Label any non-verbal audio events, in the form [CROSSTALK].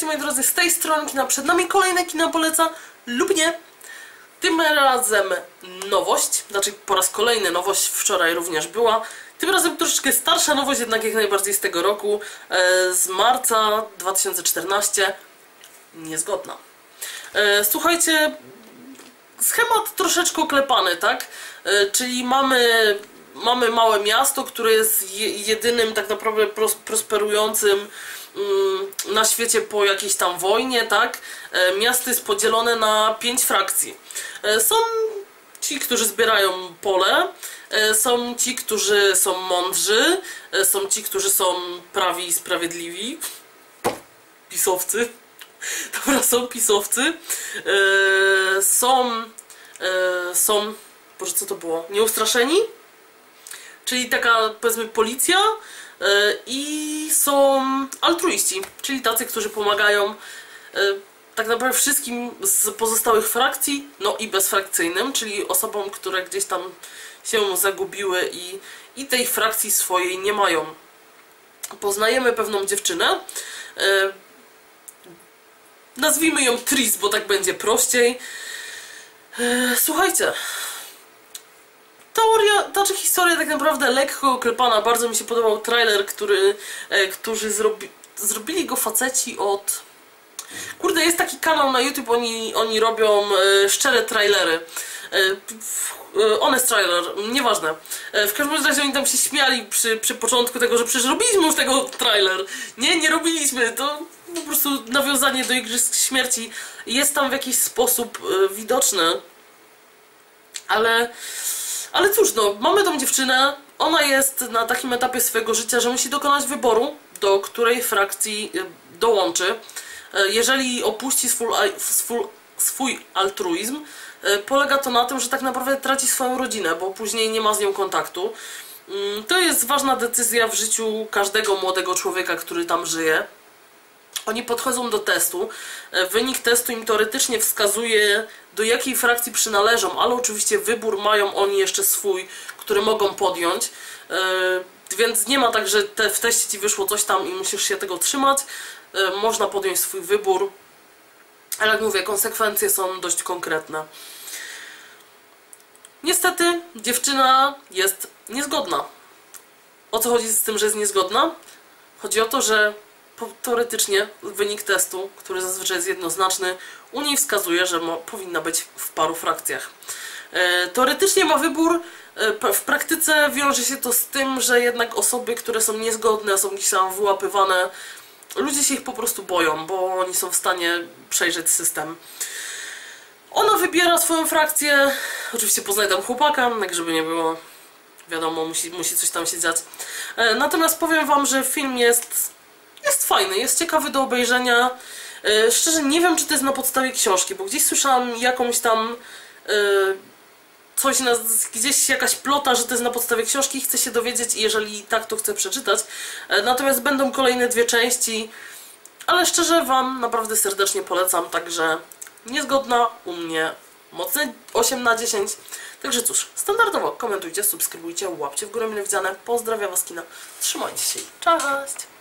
Witajcie moi drodzy z tej strony kina. Przed nami kolejne kina poleca lub nie. Tym razem nowość, znaczy po raz kolejny nowość wczoraj również była. Tym razem troszeczkę starsza nowość, jednak jak najbardziej z tego roku, e, z marca 2014. Niezgodna. E, Słuchajcie, schemat troszeczkę oklepany, tak? E, Czyli mamy, mamy małe miasto, które jest je, jedynym tak naprawdę pros, prosperującym na świecie po jakiejś tam wojnie, tak? E, Miasto jest podzielone na pięć frakcji. E, Są ci, którzy zbierają pole, e, są ci, którzy są mądrzy, są ci, którzy są prawi i sprawiedliwi, pisowcy. [LAUGHS] Dobra, są pisowcy. Są. Są. Boże, co to było? Nieustraszeni? Czyli taka, powiedzmy, policja. I są altruiści, czyli tacy, którzy pomagają e, tak naprawdę wszystkim z pozostałych frakcji, no i bezfrakcyjnym, czyli osobom, które gdzieś tam się zagubiły i, i tej frakcji swojej nie mają. Poznajemy pewną dziewczynę. E, nazwijmy ją Tris, bo tak będzie prościej. E, słuchajcie. Teoria, znaczy historia tak naprawdę lekko oklepana. Bardzo mi się podobał trailer, który, e, którzy zrobi, zrobili go faceci od... Kurde, jest taki kanał na YouTube, oni, oni robią e, szczere trailery. E, e, honest trailer, nieważne. E, w każdym razie oni tam się śmiali przy, przy początku tego, że przecież robiliśmy już tego trailer. Nie, nie robiliśmy. To po prostu nawiązanie do Igrzysk Śmierci jest tam w jakiś sposób e, widoczne. Ale, ale cóż, no, mamy tą dziewczynę. Ona jest na takim etapie swojego życia, że musi dokonać wyboru, do której frakcji e, dołączy. E, Jeżeli opuści swój, swój, altruizm, e, polega to na tym, że tak naprawdę traci swoją rodzinę, bo później nie ma z nią kontaktu. Mm, To jest ważna decyzja w życiu każdego młodego człowieka, który tam żyje. Oni podchodzą do testu. E, Wynik testu im teoretycznie wskazuje, do jakiej frakcji przynależą, ale oczywiście wybór mają oni jeszcze swój, który mogą podjąć. E, Więc nie ma tak, że te, w teście ci wyszło coś tam i musisz się tego trzymać. E, Można podjąć swój wybór, ale jak mówię, konsekwencje są dość konkretne. Niestety, dziewczyna jest niezgodna. O co chodzi z tym, że jest niezgodna? Chodzi o to, że teoretycznie wynik testu, który zazwyczaj jest jednoznaczny, u niej wskazuje, że mo, powinna być w paru frakcjach. E, teoretycznie ma wybór, e, w praktyce wiąże się to z tym, że jednak osoby, które są niezgodne, są gdzieś tam wyłapywane, ludzie się ich po prostu boją, bo oni są w stanie przejrzeć system. Ona wybiera swoją frakcję, oczywiście poznaje tam chłopaka, tak żeby nie było wiadomo, musi, musi coś tam się dziać. E, Natomiast powiem wam, że film jest, jest fajny, jest ciekawy do obejrzenia. E, Szczerze nie wiem, czy to jest na podstawie książki, bo gdzieś słyszałam jakąś tam e, coś, na, gdzieś jakaś plota, że to jest na podstawie książki i chcę się dowiedzieć i jeżeli tak, to chcę przeczytać. E, Natomiast będą kolejne dwie części, ale szczerze wam naprawdę serdecznie polecam, także niezgodna u mnie mocne 8 na 10. Także cóż, standardowo komentujcie, subskrybujcie, łapcie w górę mile widziane. Pozdrawiam was kina. Trzymajcie się. Cześć!